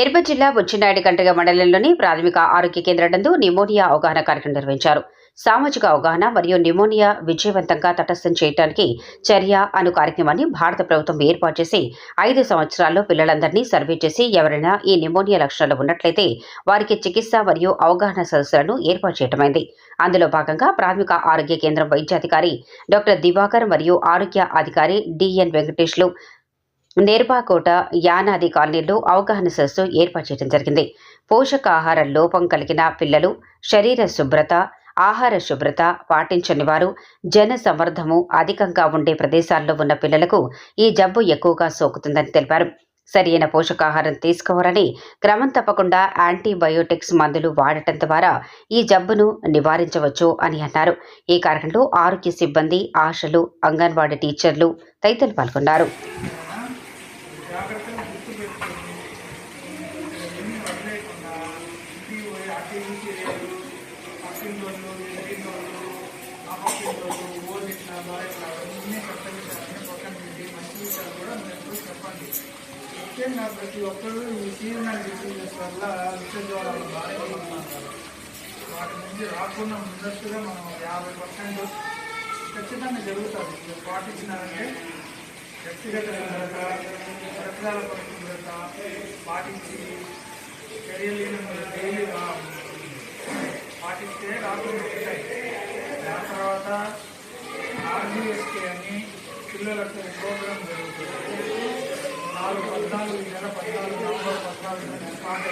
నిర్మల్ జిల్లా బుచ్చినాయుడు కంటగ మండలంలోని ప్రాథమిక ఆరోగ్య కేంద్రంలో నందు నిమోనియా అవగాహన కార్యక్రమం నిర్వహించారు. సామాజిక అవగాహన మరియు నిమోనియా విజయవంతంగా తటస్థం చేయడానికి చర్య అను కార్యక్రమాన్ని భారత ప్రభుత్వం ఏర్పాటు చేసి ఐదు సంవత్సరాల్లో పిల్లలందరినీ సర్వే చేసి ఎవరైనా ఈ నిమోనియా లక్షణాలు ఉన్నట్లయితే వారికి చికిత్స మరియు అవగాహన సదస్సులను ఏర్పాటు చేయటమైంది. అందులో భాగంగా ప్రాథమిక ఆరోగ్య కేంద్రం వైద్యాధికారి డాక్టర్ దివాకర్ మరియు ఆరోగ్య అధికారి డిఎన్ వెంకటేష్లు నేర్పాకోట యానాది కాలనీలో అవగాహన సదస్సు ఏర్పాటు చేయడం జరిగింది. పోషకాహార లోపం కలిగిన పిల్లలు శరీర శుభ్రత ఆహార శుభ్రత పాటించని వారు జన సమర్థము అధికంగా ఉండే ప్రదేశాల్లో ఉన్న పిల్లలకు ఈ జబ్బు ఎక్కువగా సోకుతుందని తెలిపారు. సరైన పోషకాహారం తీసుకోవాలని క్రమం తప్పకుండా యాంటీబయోటిక్స్ మందులు వాడటం ద్వారా ఈ జబ్బును నివారించవచ్చు అని అన్నారు. ఈ కార్యక్రమంలో ఆరోగ్య సిబ్బంది ఆశలు అంగన్వాడీ టీచర్లు తదితరులు పాల్గొన్నారు. పక్కింటోళ్ళు ఇంటింటోళ్ళు ఆ పక్కింటోళ్ళు ఓదిట్లా బాగా అన్నీ కొత్త విషయాలన్నీ పక్కన పెట్టి మంచి విషయాలు కూడా మీరు చెప్పండి ముఖ్యంగా ప్రతి ఒక్కరూ ఈ సీజనల్ డిసీజెస్ వల్ల విష జ్వరాలు బాగా ఉంటున్నారు వాటి నుంచి రాకుండా ముందస్తుగా మనం యాభై పర్సెంట్ ఖచ్చితంగా జరుగుతుంది మీరు పాటించినారంటే వ్యక్తిగత భద్రత పరిసరాల పరిశుభ్రత పాటించి చర్యలు డైలీ ఆర్బీఎస్కే అని పిల్లలకు ప్రోగ్రామ్ జరుగుతుంది. నాలుగు పద్నాలుగు నెల పద్నాలుగు నవంబర్ పద్నాలుగు స్టార్ట్